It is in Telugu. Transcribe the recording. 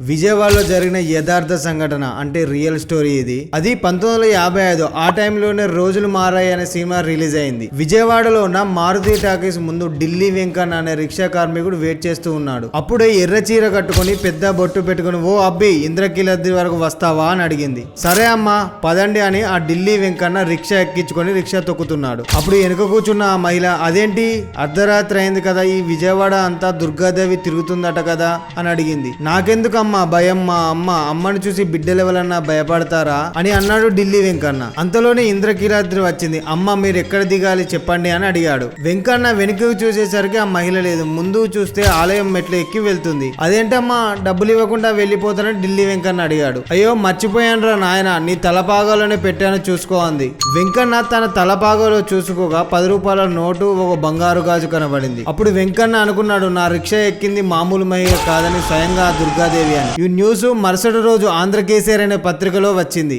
విజయవాడలో జరిగిన యథార్థ సంఘటన అంటే రియల్ స్టోరీ ఇది. అది పంతొమ్మిది వందల యాభై ఐదు ఆ టైంలోనే రోజులు మారాయి అనే సినిమా రిలీజ్ అయింది. విజయవాడలో ఉన్న మారుతి టాకీస్ ముందు ఢిల్లీ వెంకన్న అనే రిక్షా కార్మికుడు వెయిట్ చేస్తూ ఉన్నాడు. అప్పుడే ఎర్ర చీర కట్టుకొని పెద్ద బొట్టు పెట్టుకొని ఓ అబ్బి ఇంద్రకీలద్రి వరకు వస్తావా? అని అడిగింది. సరే అమ్మా పదండి అని ఆ ఢిల్లీ వెంకన్న రిక్షా ఎక్కించుకొని రిక్షా తొక్కుతున్నాడు. అప్పుడు వెనుక కూర్చున్న ఆ మహిళ అదేంటి? అర్ధరాత్రి అయింది కదా ఈ విజయవాడ అంతా దుర్గాదేవి తిరుగుతుందట కదా? అని అడిగింది. నాకెందుకు అమ్మ భయం మా అమ్మ అమ్మని చూసి బిడ్డలు ఎవరన్నా భయపడతారా అని అన్నాడు ఢిల్లీ వెంకన్న. అంతలోనే ఇంద్రకీలాద్రి వచ్చింది. అమ్మ మీరు ఎక్కడ దిగాలి చెప్పండి అని అడిగాడు. వెంకన్న వెనుకకు చూసేసరికి ఆ మహిళ లేదు. ముందు చూస్తే ఆలయం మెట్లు ఎక్కి వెళ్తుంది. అదేంటమ్మా డబ్బులు ఇవ్వకుండా వెళ్ళిపోతానని ఢిల్లీ వెంకన్న అడిగాడు. అయ్యో మర్చిపోయాను రా నాయన నీ తలపాగాలోనే పెట్టాను చూసుకో అంది. వెంకన్న తన తలపాగలో చూసుకోగా పది రూపాయల నోటు ఒక బంగారు గాజు కనబడింది. అప్పుడు వెంకన్న అనుకున్నాడు నా రిక్షా ఎక్కింది మామూలు మహిళ కాదని స్వయంగా దుర్గాదేవి అని ఈ న్యూస్ మరుసటి రోజు ఆంధ్రకేసరి అనే పత్రికలో వచ్చింది.